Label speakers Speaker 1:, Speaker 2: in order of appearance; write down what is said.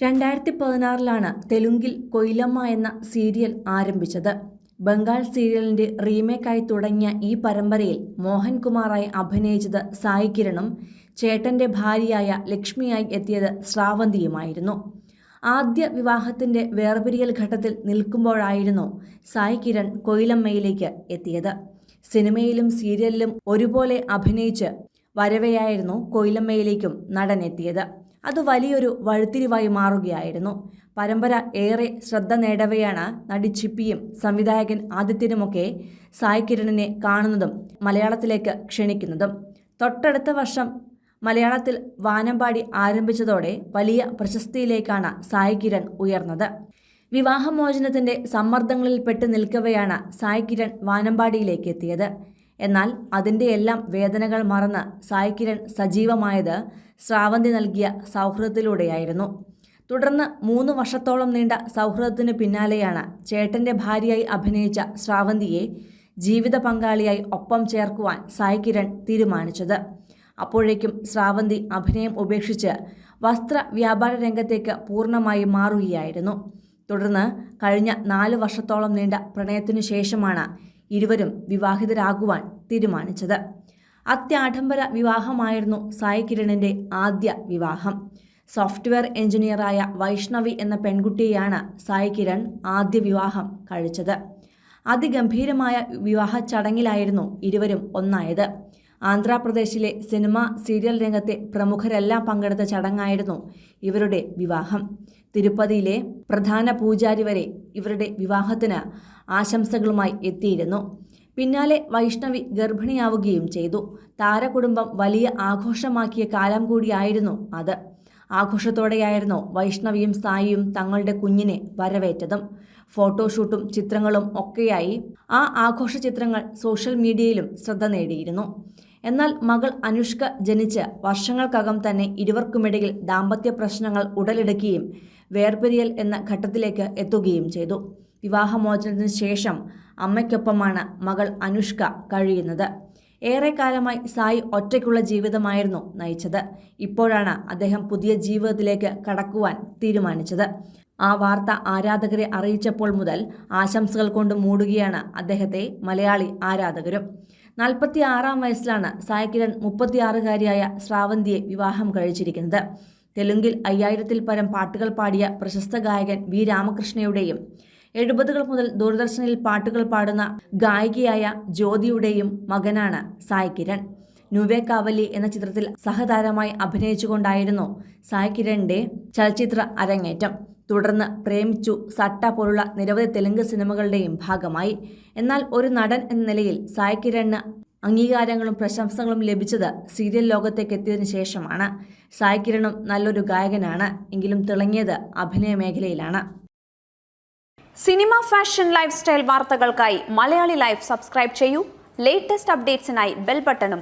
Speaker 1: രണ്ടായിരത്തി പതിനാറിലാണ് തെലുങ്കിൽ കൊയിലമ്മ എന്ന സീരിയൽ ആരംഭിച്ചത്. ബംഗാൾ സീരിയലിന്റെ റീമേക്കായി തുടങ്ങിയ ഈ പരമ്പരയിൽ മോഹൻകുമാറായി അഭിനയിച്ചത് സായി കിരണും ചേട്ടന്റെ ഭാര്യയായ ലക്ഷ്മിയായി എത്തിയത് ശ്രാവന്തിയുമായിരുന്നു. ആദ്യ വിവാഹത്തിന്റെ വേർപിരിയൽ ഘട്ടത്തിൽ നിൽക്കുമ്പോഴായിരുന്നു സായി കിരൺ കൊയിലമ്മയിലേക്ക് എത്തിയത്. സിനിമയിലും സീരിയലിലും ഒരുപോലെ അഭിനയിച്ച് വരവെയായിരുന്നു കൊയിലമ്മയിലേക്കും നടൻ എത്തിയത് അത് വലിയൊരു വഴുത്തിരിവായി മാറുകയായിരുന്നു. പരമ്പര ഏറെ ശ്രദ്ധ നേടവെയാണ് നടി ചിപ്പിയും സംവിധായകൻ ആദിത്യനുമൊക്കെ സായി കിരണിനെ കാണുന്നതും മലയാളത്തിലേക്ക് ക്ഷണിക്കുന്നതും. തൊട്ടടുത്ത വർഷം മലയാളത്തിൽ വാനമ്പാടി ആരംഭിച്ചതോടെ വലിയ പ്രശസ്തിയിലേക്കാണ് സായി കിരൺ ഉയർന്നത്. വിവാഹമോചനത്തിന്റെ സമ്മർദ്ദങ്ങളിൽ പെട്ട് നിൽക്കവെയാണ് സായി കിരൺ വാനമ്പാടിയിലേക്ക് എത്തിയത്. എന്നാൽ അതിന്റെ എല്ലാം വേദനകൾ മറന്ന് സായ്കിരൺ സജീവമായത് ശ്രാവന്തി നൽകിയ സൗഹൃദത്തിലൂടെയായിരുന്നു. തുടർന്ന് മൂന്ന് വർഷത്തോളം നീണ്ട സൗഹൃദത്തിന് പിന്നാലെയാണ് ചേട്ടന്റെ ഭാര്യയായി അഭിനയിച്ച ശ്രാവന്തിയെ ജീവിത പങ്കാളിയായി ഒപ്പം ചേർക്കുവാൻ സായ്കിരൺ തീരുമാനിച്ചത്. അപ്പോഴേക്കും ശ്രാവന്തി അഭിനയം ഉപേക്ഷിച്ച് വസ്ത്ര വ്യാപാര രംഗത്തേക്ക് പൂർണമായി മാറുകയായിരുന്നു. തുടർന്ന് കഴിഞ്ഞ നാല് വർഷത്തോളം നീണ്ട പ്രണയത്തിനു ശേഷമാണ് ഇരുവരും വിവാഹിതരാകുവാൻ തീരുമാനിച്ചത്. അത്യാഡംബര വിവാഹമായിരുന്നു സായി കിരണിന്റെ ആദ്യ വിവാഹം. സോഫ്റ്റ്വെയർ എഞ്ചിനീയറായ വൈഷ്ണവി എന്ന പെൺകുട്ടിയെയാണ് സായി കിരൺ ആദ്യ വിവാഹം കഴിച്ചത്. അതിഗംഭീരമായ വിവാഹ ചടങ്ങിലായിരുന്നു ഇരുവരും ഒന്നായത്. ആന്ധ്രാപ്രദേശിലെ സിനിമ സീരിയൽ രംഗത്തെ പ്രമുഖരെല്ലാം പങ്കെടുത്ത ചടങ്ങായിരുന്നു ഇവരുടെ വിവാഹം. തിരുപ്പതിയിലെ പ്രധാന പൂജാരി വരെ ഇവരുടെ വിവാഹത്തിന് ആശംസകളുമായി എത്തിയിരുന്നു. പിന്നാലെ വൈഷ്ണവി ഗർഭിണിയാവുകയും ചെയ്തു. താരകുടുംബം വലിയ ആഘോഷമാക്കിയ കാലം കൂടിയായിരുന്നു അത്. ആഘോഷത്തോടെയായിരുന്നു വൈഷ്ണവിയും സായിയും തങ്ങളുടെ കുഞ്ഞിനെ വരവേറ്റതും. ഫോട്ടോഷൂട്ടും ചിത്രങ്ങളും ഒക്കെയായി ആ ആഘോഷ ചിത്രങ്ങൾ സോഷ്യൽ മീഡിയയിലും ശ്രദ്ധ നേടിയിരുന്നു. എന്നാൽ മകൾ അനുഷ്ക ജനിച്ച് വർഷങ്ങൾക്കകം തന്നെ ഇരുവർക്കുമിടയിൽ ദാമ്പത്യ പ്രശ്നങ്ങൾ ഉടലെടുക്കുകയും വേർപിരിയൽ എന്ന ഘട്ടത്തിലേക്ക് എത്തുകയും ചെയ്തു. വിവാഹമോചനത്തിന് ശേഷം അമ്മയ്ക്കൊപ്പമാണ് മകൾ അനുഷ്ക കഴിയുന്നത്. ഏറെക്കാലമായി സായി ഒറ്റയ്ക്കുള്ള ജീവിതമായിരുന്നു നയിച്ചത്. ഇപ്പോഴാണ് അദ്ദേഹം പുതിയ ജീവിതത്തിലേക്ക് കടക്കുവാൻ തീരുമാനിച്ചത്. ആ വാർത്ത ആരാധകരെ അറിയിച്ചപ്പോൾ മുതൽ ആശംസകൾ കൊണ്ട് മൂടുകയാണ് അദ്ദേഹത്തെ മലയാളി ആരാധകരും. നാൽപ്പത്തി ആറാം വയസ്സിലാണ് സായകിരൺ മുപ്പത്തിയാറുകാരിയായ ശ്രാവന്തിയെ വിവാഹം കഴിച്ചിരിക്കുന്നത്. തെലുങ്കിൽ അയ്യായിരത്തിൽ പരം പാട്ടുകൾ പാടിയ പ്രശസ്ത ഗായകൻ വി രാമകൃഷ്ണയുടെയും എഴുപതുകൾ മുതൽ ദൂരദർശനിൽ പാട്ടുകൾ പാടുന്ന ഗായികയായ ജ്യോതിയുടെയും മകനാണ് സായ് കിരൺ നുവേ കാവലി എന്ന ചിത്രത്തിൽ സഹതാരമായി അഭിനയിച്ചുകൊണ്ടായിരുന്നു സായ് കിരണിന്റെ ചലച്ചിത്ര അരങ്ങേറ്റം. തുടർന്ന് പ്രേമിച്ചു സട്ട പോലുള്ള നിരവധി തെലുങ്ക് സിനിമകളുടെയും ഭാഗമായി. എന്നാൽ ഒരു നടൻ എന്ന നിലയിൽ സായ് കിരണിന് അംഗീകാരങ്ങളും പ്രശംസകളും ലഭിച്ചത് സീരിയൽ ലോകത്തേക്ക് എത്തിയതിനു ശേഷമാണ്. സായ് കിരണും നല്ലൊരു ഗായകനാണ് എങ്കിലും തിളങ്ങിയത് അഭിനയ മേഖലയിലാണ്.
Speaker 2: സിനിമ ഫാഷൻ ലൈഫ് സ്റ്റൈൽ വാർത്തകൾക്കായി മലയാളി ലൈഫ് സബ്സ്ക്രൈബ് ചെയ്യൂ. ലേറ്റസ്റ്റ് അപ്ഡേറ്റ്സിനായി ബെൽ ബട്ടണും